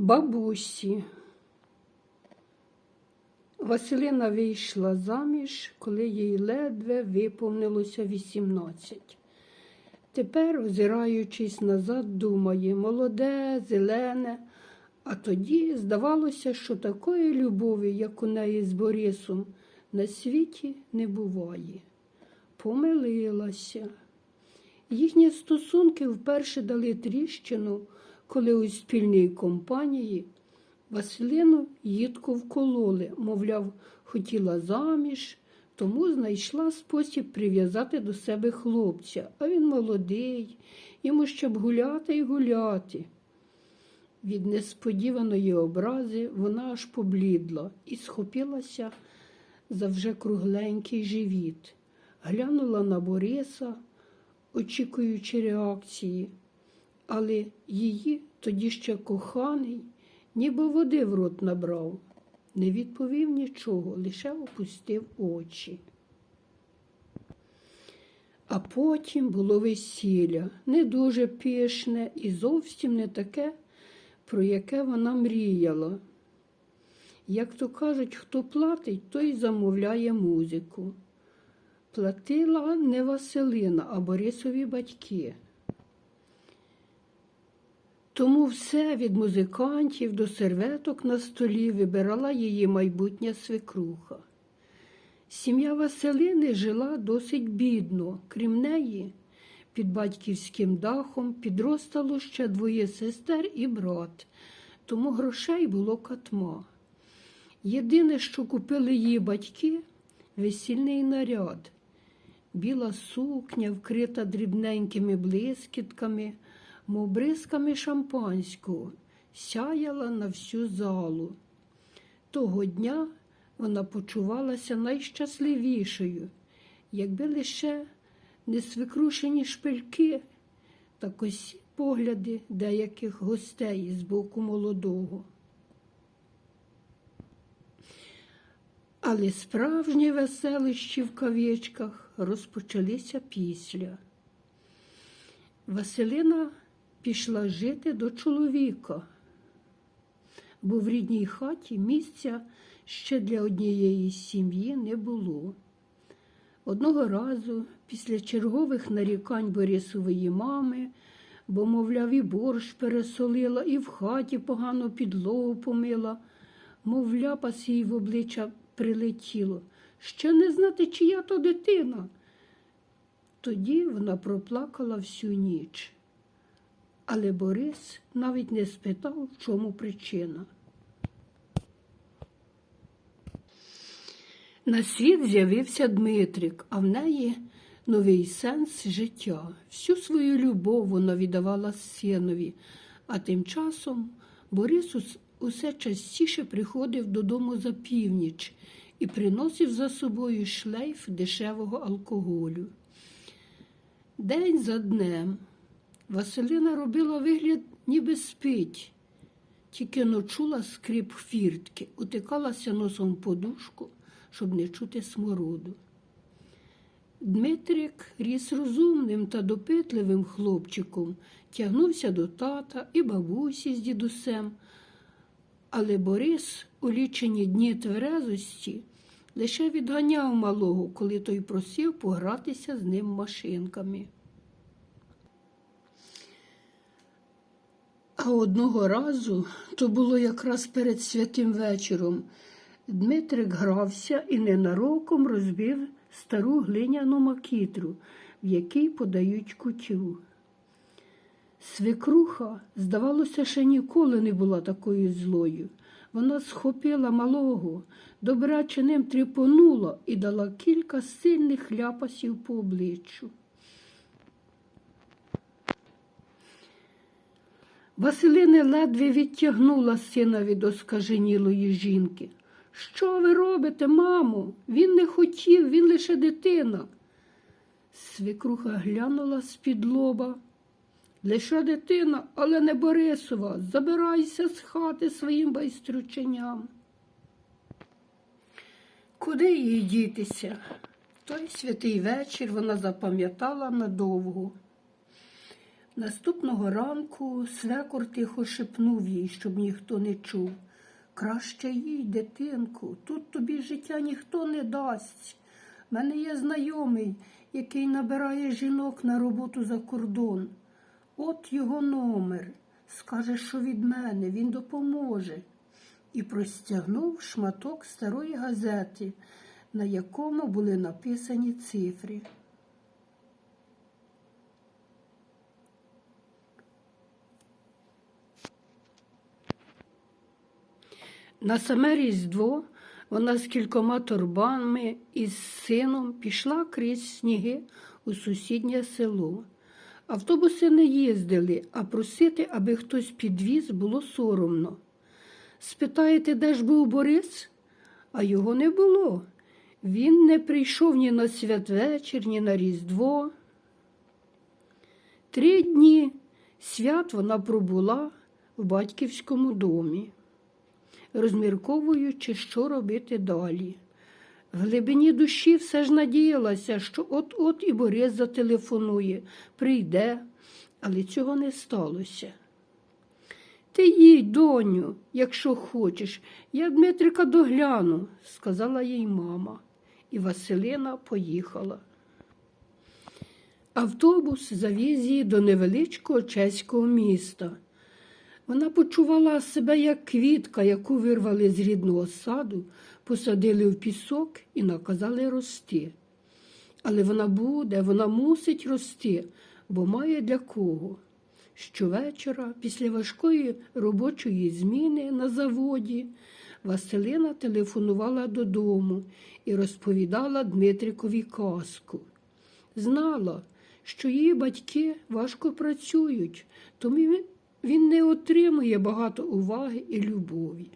бабусі. Василина вийшла заміж, коли їй ледве виповнилося 18. Тепер, озираючись назад, думає, молоде, зелене, а тоді здавалося, що такої любові, як у неї з Борисом, на світі не буває. Помилилася. Їхні стосунки вперше дали тріщину, коли у спільній компанії Василину їдко вкололи, мовляв, хотіла заміж, тому знайшла спосіб прив'язати до себе хлопця, а він молодий, йому ще б гуляти й гуляти. Від несподіваної образи вона аж поблідла і схопилася за вже кругленький живіт, глянула на Бориса, очікуючи реакції, але її тоді ще коханий, ніби води в рот набрав, не відповів нічого, лише опустив очі. А потім було весілля, не дуже пишне і зовсім не таке, про яке вона мріяла. Як то кажуть, хто платить, той замовляє музику. Платила не Василина, а Борисові батьки. Тому все від музикантів до серветок на столі вибирала її майбутня свекруха. Сім'я Василини жила досить бідно, крім неї, під батьківським дахом підростало ще двоє сестер і брат, тому грошей було катма. Єдине, що купили її батьки весільний наряд, біла сукня, вкрита дрібненькими блискітками, мов бризками шампанського, сяяла на всю залу. Того дня вона почувалася найщасливішою, якби лише не свикрушені шпильки та косі погляди деяких гостей з боку молодого. Але справжні веселищі в кавічках розпочалися після. Василина пішла жити до чоловіка, бо в рідній хаті місця ще для однієї сім'ї не було. Одного разу, після чергових нарікань Борисової мами, бо, мовляв, і борщ пересолила, і в хаті погано підлогу помила, мов ляпас їй в обличчя прилетіло. Ще не знати, чия то дитина. Тоді вона проплакала всю ніч. Але Борис навіть не спитав, в чому причина. На світ з'явився Дмитрик, а в неї новий сенс життя. Всю свою любов вона віддавала синові, а тим часом Борис усе частіше приходив додому за північ і приносив за собою шлейф дешевого алкоголю. День за днем Василина робила вигляд, ніби спить, тільки ночула скрип фіртки, утикалася носом в подушку, щоб не чути смороду. Дмитрик ріс розумним та допитливим хлопчиком, тягнувся до тата і бабусі з дідусем. Але Борис у лічені дні тверезості лише відганяв малого, коли той просив погратися з ним машинками. А одного разу, то було якраз перед святим вечором, Дмитрик грався і ненароком розбив стару глиняну макітру, в якій подають кутю. Свекруха, здавалося, ще ніколи не була такою злою. Вона схопила малого, добряче ним тріпонула і дала кілька сильних ляпасів по обличчю. Василина ледве відтягнула сина від оскаженілої жінки. Що ви робите, мамо? Він не хотів, він лише дитина. Свекруха глянула з-під лоба. Лише дитина, але не Борисова. Забирайся з хати своїм байстрюченям. Куди їй дітися? Той святий вечір вона запам'ятала надовго. Наступного ранку свекор тихо шепнув їй, щоб ніхто не чув. Краще їй, дитинку, тут тобі життя ніхто не дасть. Мене є знайомий, який набирає жінок на роботу за кордон. От його номер. Скаже, що від мене, він допоможе. І простягнув шматок старої газети, на якому були написані цифри. На саме Різдво вона з кількома торбами з сином пішла крізь сніги у сусіднє село. Автобуси не їздили, а просити, аби хтось підвіз, було соромно. Спитаєте, де ж був Борис? А його не було. Він не прийшов ні на святвечір, ні на Різдво. Три дні свят вона пробула в батьківському домі розмірковуючи, що робити далі. В глибині душі все ж надіялася, що от-от і Борис зателефонує, прийде, але цього не сталося. Ти їдь, доню, якщо хочеш, я Дмитрика догляну, сказала їй мама, і Василина поїхала. Автобус завіз її до невеличкого чеського міста. Вона почувала себе як квітка, яку вирвали з рідного саду, посадили в пісок і наказали рости. Але вона буде, вона мусить рости, бо має для кого. Щовечора, після важкої робочої зміни на заводі, Василина телефонувала додому і розповідала Дмитрикові казку. Знала, що її батьки важко працюють, тому він не отримує багато уваги і любові.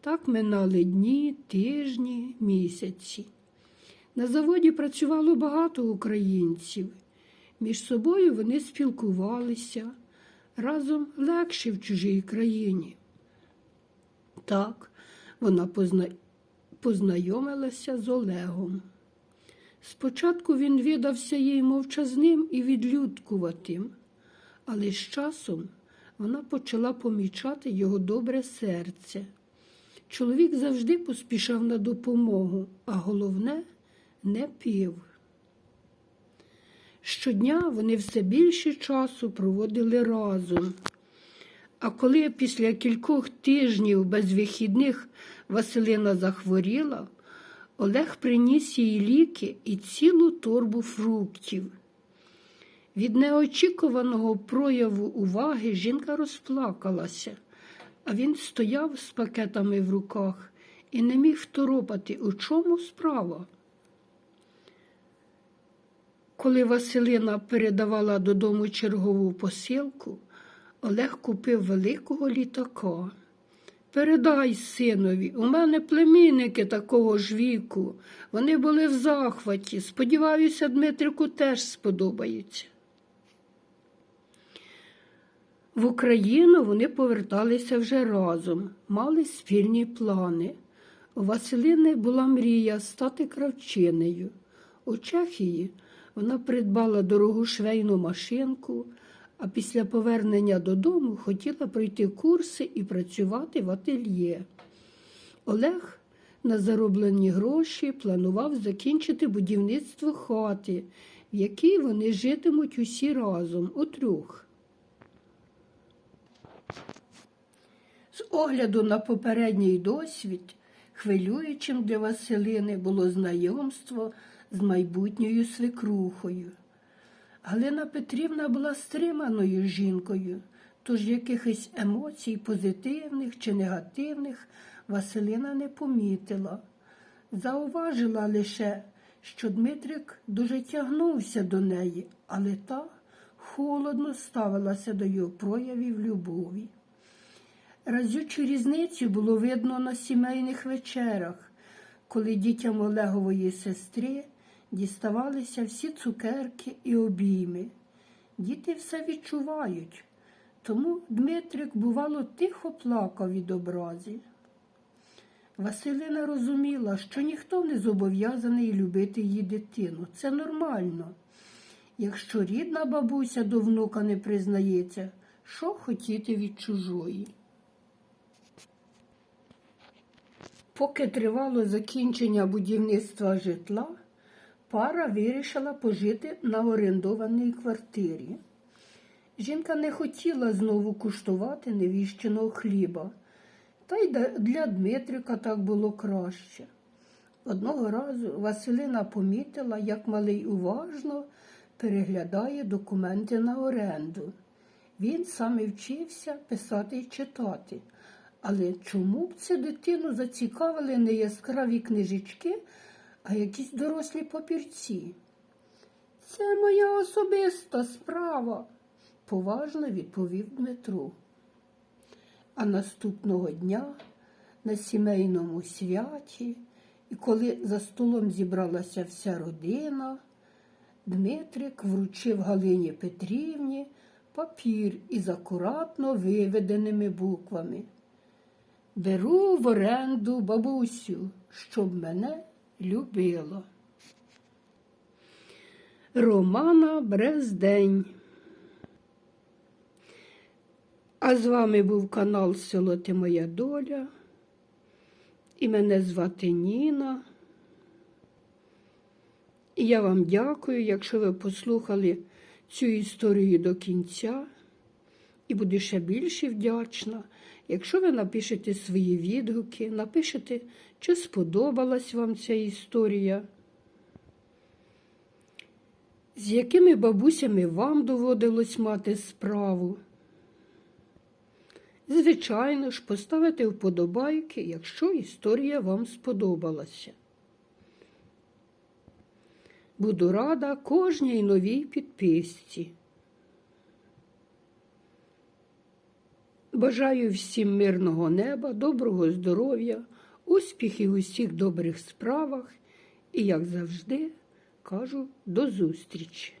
Так минали дні, тижні, місяці. На заводі працювало багато українців. Між собою вони спілкувалися разом легше в чужій країні. Так, вона позна... познайомилася з Олегом. Спочатку він видався їй мовчазним і відлюдкуватим, але з часом вона почала помічати його добре серце. Чоловік завжди поспішав на допомогу, а головне не пив. Щодня вони все більше часу проводили разом. А коли після кількох тижнів без вихідних Василина захворіла, Олег приніс їй ліки і цілу торбу фруктів. Від неочікуваного прояву уваги жінка розплакалася, а він стояв з пакетами в руках і не міг второпати, у чому справа. Коли Василина передавала додому чергову посилку, Олег купив великого літака. Передай синові, у мене племінники такого ж віку. Вони були в захваті. Сподіваюся, Дмитрику теж сподобається. В Україну вони поверталися вже разом, мали спільні плани. У Василини була мрія стати кравчинею. У Чехії вона придбала дорогу швейну машинку, а після повернення додому хотіла пройти курси і працювати в ательє. Олег на зароблені гроші планував закінчити будівництво хати, в якій вони житимуть усі разом у трьох. З огляду на попередній досвід, хвилюючим для Василини було знайомство з майбутньою свекрухою. Галина Петрівна була стриманою жінкою, тож якихось емоцій, позитивних чи негативних, Василина не помітила. Зауважила лише, що Дмитрик дуже тягнувся до неї, але та холодно ставилася до його проявів любові. Разючу різницю було видно на сімейних вечерах, коли дітям Олегової сестри діставалися всі цукерки і обійми. Діти все відчувають, тому Дмитрик, бувало, тихо плакав від образі. Василина розуміла, що ніхто не зобов'язаний любити її дитину. Це нормально. Якщо рідна бабуся до внука не признається, що хотіти від чужої? Поки тривало закінчення будівництва житла, пара вирішила пожити на орендованій квартирі. Жінка не хотіла знову куштувати невіщеного хліба, та й для Дмитрика так було краще. Одного разу Василина помітила, як малий уважно переглядає документи на оренду. Він саме вчився писати і читати. Але чому б це дитину зацікавили не яскраві книжечки, а якісь дорослі папірці? Це моя особиста справа, поважно відповів Дмитро. А наступного дня на сімейному святі, і коли за столом зібралася вся родина, Дмитрик вручив Галині Петрівні папір із акуратно виведеними буквами. Беру в оренду бабусю, щоб мене любило. Романа Брездень. А з вами був канал Село Ти Моя Доля. І мене звати Ніна. І я вам дякую, якщо ви послухали цю історію до кінця. І буду ще більше вдячна, якщо ви напишете свої відгуки, напишете, чи сподобалась вам ця історія, з якими бабусями вам доводилось мати справу. Звичайно ж, поставити вподобайки, якщо історія вам сподобалася. Буду рада кожній новій підписці. Бажаю всім мирного неба, доброго здоров'я, успіхів у всіх добрих справах і, як завжди, кажу, до зустрічі!